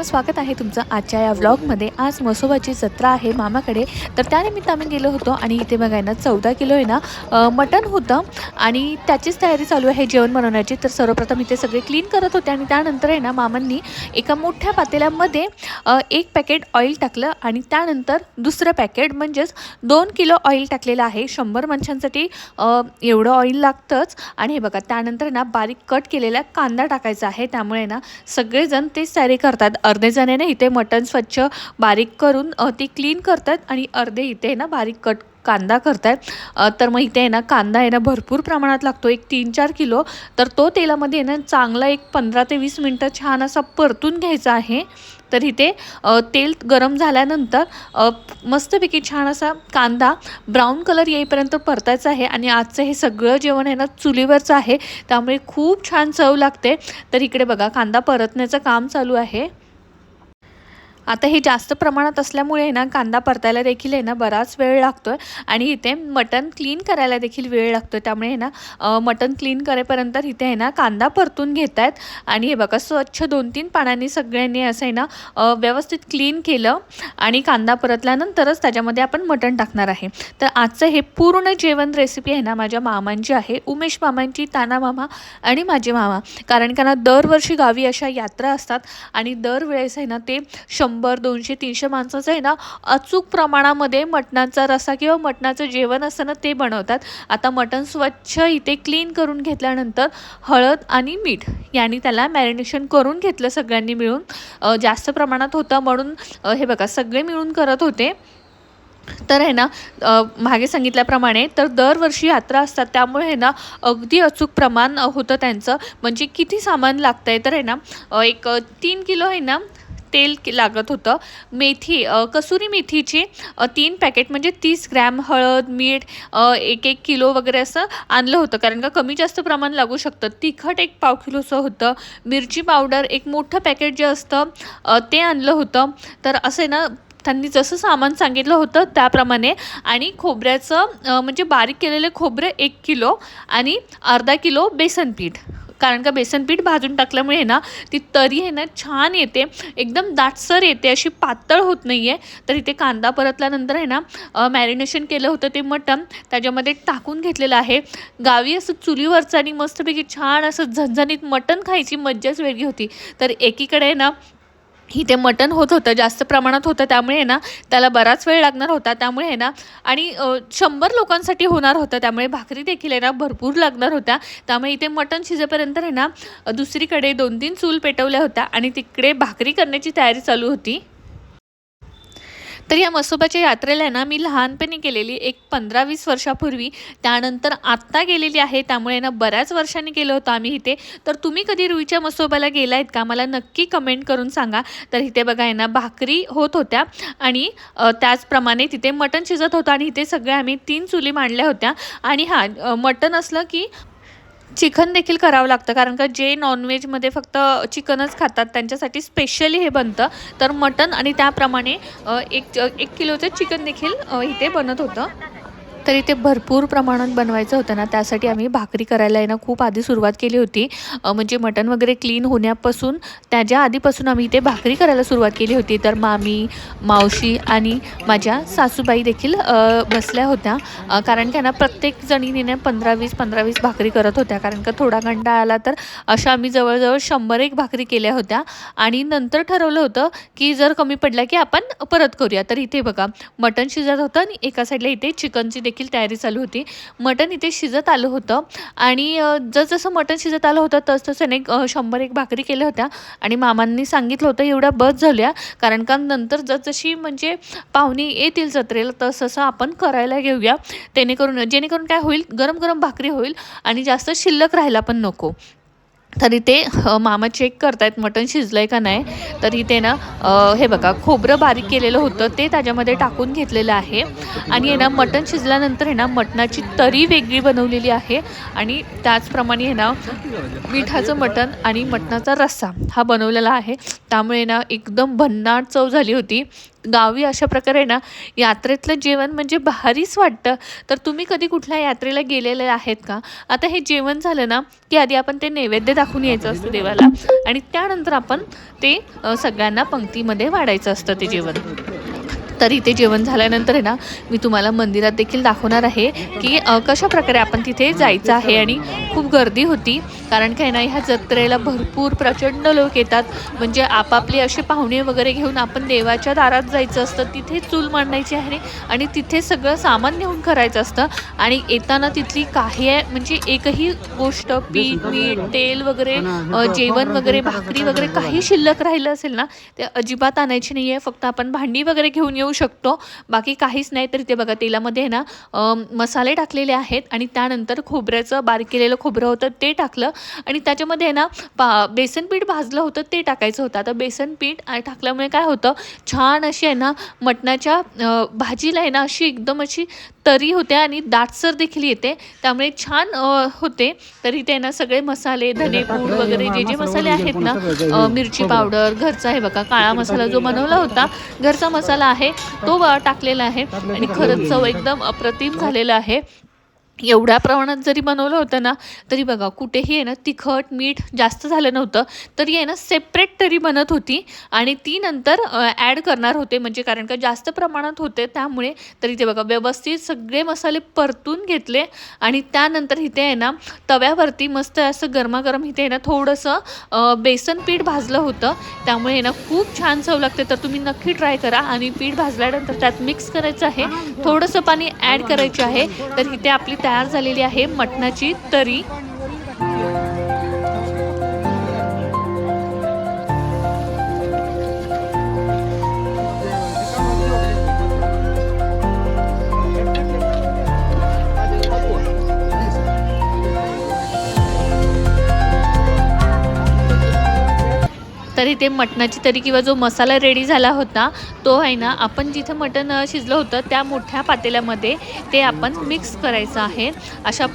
नमस्कार स्वागत आहे तुमचं आजच्या या व्लॉगमध्ये आज मसोबाची जत्रा आहे मामाकडे. तर त्यानिमित्त आम्ही गेलो होतो आणि इथे बघाय ना चौदा किलो आहे ना मटण होतं. आणि त्याचीच तयारी चालू आहे जेवण बनवण्याची. तर सर्वप्रथम इथे सगळे क्लीन करत होते आणि त्यानंतर आहे ना मामांनी एका मोठ्या पातेल्यामध्ये एक पॅकेट ऑइल टाकलं आणि त्यानंतर दुसरं पॅकेट म्हणजेच दोन किलो ऑइल टाकलेलं आहे. शंभर माणसांसाठी एवढं ऑइल लागतंच. आणि हे बघा त्यानंतर ना बारीक कट केलेला कांदा टाकायचा आहे. त्यामुळे ना सगळेजण तेच तयारी करतात. अर्धे जण आहे ना इथे मटण स्वच्छ बारीक करून ती क्लीन करतात आणि अर्धे इथे ना बारीक कट कांदा करतायत. तर मग इथे आहे ना कांदा आहे ना भरपूर प्रमाणात लागतो. एक तीन चार किलो. तर तो तेलामध्ये आहे ना चांगला एक पंधरा ते वीस मिनटं छान असा परतून घ्यायचा आहे. तर इथे तेल गरम झाल्यानंतर मस्तपैकी छान असा कांदा ब्राऊन कलर येईपर्यंत परतायचा आहे आणि आजचं हे सगळं जेवण आहे ना चुलीवरचं आहे. त्यामुळे खूप छान चव लागते. तर इकडे बघा कांदा परतण्याचं काम चालू आहे. आता हे जास्त प्रमाणात असल्यामुळे आहे ना कांदा परतायला देखील आहे ना बराच वेळ लागतो आहे आणि इथे मटण क्लीन करायला देखील वेळ लागतो आहे त्यामुळे आहे ना मटन मटण क्लीन करेपर्यंत इथे आहे ना कांदा परतून घेत आहेत आणि हे बघा स्वच्छ दोन तीन पाण्याने सगळ्यांनी असं आहे ना व्यवस्थित क्लीन केलं आणि कांदा परतल्यानंतरच त्याच्यामध्ये आपण मटण टाकणार आहे. तर आजचं हे पूर्ण जेवण रेसिपी आहे ना माझ्या मामांची आहे. उमेश मामांची ताना मामा आणि माझे मामा. कारण का ना दरवर्षी गावी अशा यात्रा असतात आणि दरवेळेस आहे ना ते शंभर शंभर दोनशे तीनशे माणसाचं आहे ना अचूक प्रमाणामध्ये मटणाचा रसा किंवा मटणाचं जेवण असतं ना ते बनवतात. आता मटण स्वच्छ इथे क्लीन करून घेतल्यानंतर हळद आणि मीठ यांनी त्याला मॅरिनेशन करून घेतलं सगळ्यांनी मिळून. जास्त प्रमाणात होतं म्हणून हे बघा सगळे मिळून करत होते. तर आहे ना मागे सांगितल्याप्रमाणे तर दरवर्षी यात्रा असतात. त्यामुळे आहे ना अगदी अचूक प्रमाण होतं त्यांचं. म्हणजे किती सामान लागतं आहे तर आहे ना एक तीन किलो आहे ना तेल लागत होतं. मेथी कसुरी मेथीची तीन पॅकेट म्हणजे तीस ग्रॅम हळद मीठ एक एक किलो वगैरे असं आणलं होतं. कारण का कमी जास्त प्रमाण लागू शकतं. तिखट एक पाव किलोचं होतं. मिरची पावडर एक मोठं पॅकेट जे असतं ते आणलं होतं. तर असं आहे ना त्यांनी जसं सामान सांगितलं होतं त्याप्रमाणे. आणि खोबऱ्याचं म्हणजे बारीक केलेलं खोबरं एक किलो आणि अर्धा किलो बेसन पीठ कारण का बेसन पीठ भाजून टाकल्यामुळे आहे ना ती तरी आहे ना छान येते. एकदम दाटसर येते अशी पातळ होत नाही आहे तर इथे कांदा परतल्यानंतर आहे ना मॅरिनेशन केलं होतं ते मटण. त्याच्यामध्ये टाकून घेतलेलं आहे. गावी असं चुलीवरचं आणि मस्तपैकी छान असं झणझणीत मटण खायची मज्जाच वेगळी होती. तर एकीकडे आहे ना इथे मटण होत होतं जास्त प्रमाणात होतं त्यामुळे आहे ना त्याला बराच वेळ लागणार होता त्यामुळे आहे ना आणि शंभर लोकांसाठी होणार होतं त्यामुळे भाकरी देखील आहे ना भरपूर लागणार होत्या. त्यामुळे इथे मटण शिजेपर्यंत आहे ना दुसरीकडे दोन तीन चूल पेटवल्या होत्या आणि तिकडे भाकरी करण्याची तयारी चालू होती. तर या मसोबाच्या यात्रेला आहे ना मी लहानपणी गेलेली एक पंधरा वीस वर्षापूर्वी. त्यानंतर आत्ता गेलेली आहे. त्यामुळे ना बऱ्याच वर्षांनी गेलो होतो आम्ही इथे. तर तुम्ही कधी रुईच्या मसोबाला गेला आहेत का? मला नक्की कमेंट करून सांगा. तर इथे बघा आहे ना भाकरी होत होत्या. आणि त्याचप्रमाणे तिथे मटण शिजत होतं आणि इथे सगळे आम्ही तीन चुली मांडल्या होत्या. आणि हां मटण असलं की चिकन देखील करावं लागतं कारण का जे नॉनव्हेजमध्ये फक्त चिकनच खातात त्यांच्यासाठी स्पेशली हे बनतं. तर मटन आणि त्याप्रमाणे एक एक किलोचं चिकन देखील इथे बनत होतं. तर इथे भरपूर प्रमाणात बनवायचं होतं ना त्यासाठी आम्ही भाकरी करायला आहे ना खूप आधी सुरुवात केली होती. म्हणजे मटण वगैरे क्लीन होण्यापासून त्याच्या आधीपासून आम्ही इथे भाकरी करायला सुरुवात केली होती. तर मामी मावशी आणि माझ्या सासूबाई देखील बसल्या होत्या. कारण की ना प्रत्येक जणीने पंधरा वीस पंधरा वीस भाकरी करत होत्या. कारण का थोडा घंटा आला तर अशा आम्ही जवळजवळ शंभर एक भाकरी केल्या होत्या. आणि नंतर ठरवलं होतं की जर कमी पडला की आपण परत करूया. तर इथे बघा मटण शिजत होतं आणि एका साईडला इथे चिकनची देखील तयारी चालू होती. मटण इथे शिजत आलं होतं. आणि जसजसं मटण शिजत आलं होतं तसतसं एक शंभर एक भाकरी केल्या होत्या. आणि मामांनी सांगितलं होतं एवढ्या बस झाल्या. कारण का नंतर जसजशी म्हणजे पाहुणे येतील जत्रेला तसं आपण करायला घेऊया जेणेकरून जेणेकरून काय होईल? गरम गरम भाकरी होईल. आणि जास्त शिल्लक राहायला पण नको. तर इथे मामा चेक करतायत मटण शिजलं आहे का नाही तर इथे ना हे बघा खोबरं बारीक केलेलं होतं ते त्याच्यामध्ये टाकून घेतलेलं आहे. आणि आहे ना मटण शिजल्यानंतर आहे ना मटणाची तरी वेगळी बनवलेली आहे. आणि त्याचप्रमाणे आहे ना मिठाचं मटण आणि मटणाचा रस्सा हा बनवलेला आहे. त्यामुळे ना एकदम भन्नाट चव झाली होती. गावी अशा प्रकारे ना यात्रेतलं जेवण म्हणजे भारीच वाटतं. तर तुम्ही कधी कुठल्या यात्रेला गेलेले आहेत का? आता हे जेवण झालं ना की आधी आपण ते नैवेद्य दाखवून यायचं असतं देवाला. आणि त्यानंतर आपण ते सगळ्यांना पंक्तीमध्ये वाढायचं असतं ते जेवण. तर इथे जेवण झाल्यानंतर आहे ना मी तुम्हाला मंदिरात देखील दाखवणार आहे की कशा प्रकारे आपण तिथे जायचं आहे आणि खूप गर्दी होती. कारण काय ना ह्या जत्रेला भरपूर प्रचंड लोक येतात. म्हणजे आपापले असे पाहुणे वगैरे घेऊन आपण देवाच्या दारात जायचं असतं तिथे चूल मांडायची आहे आणि तिथे सगळं सामान नेऊन करायचं असतं. आणि येताना तिथली काही आहे म्हणजे एकही गोष्ट पीठ मीठ तेल वगैरे जेवण वगैरे भाकरी वगैरे काही शिल्लक राहिलं असेल ना ते अजिबात आणायची नाही आहे फक्त आपण भांडी वगैरे घेऊन येऊ शकतो. बाकी काहीच नाही तर इथे बघा तेलामध्ये ना मसाले टाकलेले आहेत आणि त्यानंतर खोबऱ्याचं बारीक केलेलं खोबरं होतं ते टाकलं. आणि त्याच्यामध्ये ना पा बेसन पीठ भाजलं होतं ते टाकायचं होतं. आता बेसन पीठ टाकल्यामुळे काय होतं छान अशी आहे ना मटणाच्या भाजीला आहे ना अशी एकदम अशी तरी होते आणि दाटसर देखील येते. त्यामुळे छान होते. तर इथे आहे ना सगळे मसाले धनेपूड वगैरे जे जे मसाले आहेत ना मिरची पावडर घरचा आहे बघा काळा मसाला जो बनवला होता घरचा मसाला आहे. तो टाकलेला आहे. आणि खरंच चव एकदम अप्रतिम झालेला आहे. एवढ्या प्रमाणात जरी बनवलं होतं ना तरी बघा कुठेही आहे ना तिखट मीठ जास्त झालं नव्हतं तरी आहे ना सेपरेट तरी बनत होती आणि ती नंतर ॲड करणार होते. म्हणजे कारण का जास्त प्रमाणात होते त्यामुळे तरी ते बघा व्यवस्थित सगळे मसाले परतून घेतले आणि त्यानंतर इथे आहे ना तव्यावरती मस्त असं गरमागरम इथे आहे ना थोडंसं बेसन पीठ भाजलं होतं. त्यामुळे आहे ना खूप छान चव लागते. तर तुम्ही नक्की ट्राय करा आणि पीठ भाजल्यानंतर त्यात मिक्स करायचं आहे. थोडंसं पाणी ॲड करायची आहे. तर इथे आपली तयार झालेली आहे मटणाची तरी. तर इथे मटणाची तरी किंवा जो मसाला रेडी झाला होता तो आहे ना आपण जिथं मटण शिजलं होतं त्या मोठ्या पातेल्यामध्ये ते आपण मिक्स करायचं आहे. अशा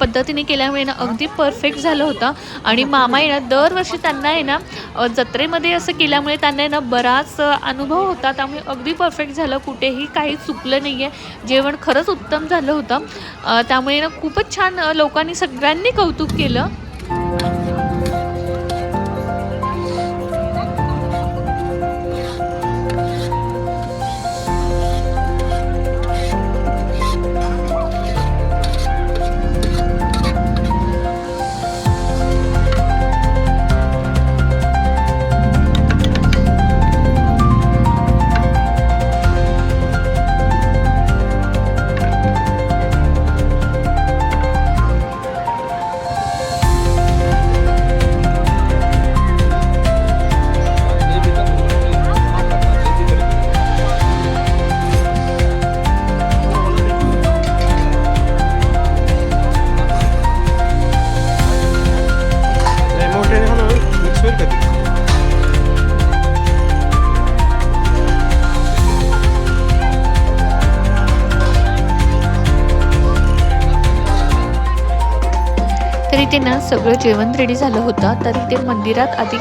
पद्धतीने केल्यामुळे ना अगदी परफेक्ट झालं होतं. आणि मामा आहे ना दरवर्षी त्यांना आहे ना जत्रेमध्ये असं केल्यामुळे त्यांना आहे ना बराच अनुभव होता. त्यामुळे अगदी परफेक्ट झालं. कुठेही काही चुकलं नाही आहे जेवण खरंच उत्तम झालं होतं. त्यामुळे ना खूपच छान लोकांनी सगळ्यांनी कौतुक केलं. इथे ना सगळं जेवण रेडी झालं होतं तर इथे मंदिरात आधी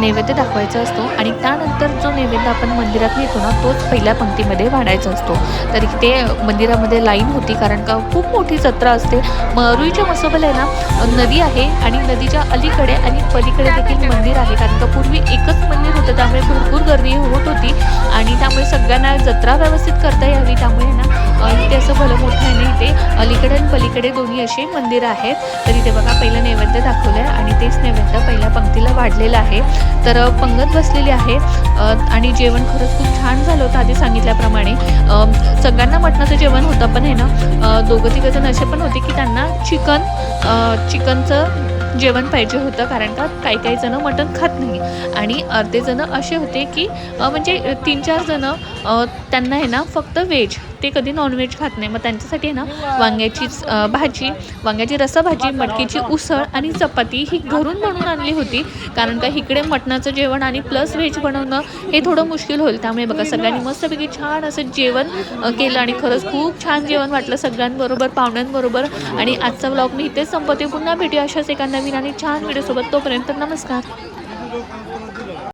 नैवेद्य दाखवायचा असतो आणि त्यानंतर जो नैवेद्य आपण मंदिरात नेतो ना तोच पहिल्या पंक्तीमध्ये वाढायचा असतो. तर इथे मंदिरामध्ये लाईन होती कारण का खूप मोठी जत्रा असते. मरुईच्या मसोबल आहे ना नदी आहे आणि नदीच्या अलीकडे आणि पलीकडे देखील मंदिर आहे. कारण का पूर्वी एकच मंदिर होतं त्यामुळे भरपूर गर्दी होत होती आणि त्यामुळे सगळ्यांना जत्रा व्यवस्थित करता यावी. त्यामुळे ना इथे असं भलं मोठं आहे ना इथे. अलीकडे आणि पलीकडे दोन्ही असे मंदिरं आहेत. तर इथे बघा पहिलं नैवेद्य दाखवलं आहे आणि तेच नैवेद्य पहिल्या पंक्तीला वाढलेलं आहे. तर पंगत बसलेली आहे. आणि जेवण खरंच खूप छान झालं होतं आधी सांगितल्याप्रमाणे. सगळ्यांना मटणाचं जेवण होतं पण आहे ना. दोघं तिघं जण असे पण होते की त्यांना चिकन चिकनचं जेवण पाहिजे होतं. कारण का काही काही जणं मटण खात नाही. आणि अर्धे जणं असे होते की म्हणजे तीन चार जणं त्यांना आहे ना फक्त व्हेज. ते कधी नॉनव्हेज खात नाही. मग त्यांच्यासाठी आहे ना वांग्याची भाजी वांग्याची रसाभाजी मटकीची उसळ आणि चपाती ही घरून बनवून आणली होती. कारण का इकडे मटणाचं जेवण आणि प्लस व्हेज बनवणं हे थोडं मुश्किल होईल. त्यामुळे बघा सगळ्यांनी मस्तपैकी छान असं जेवण केलं आणि खरंच खूप छान जेवण वाटलं सगळ्यांबरोबर पाहुण्यांबरोबर. आणि आजचा व्लॉग मी इथेच संपवते. पुन्हा भेटूया अशाच एका नवीन आणि छान व्हिडिओसोबत तोपर्यंत नमस्कार.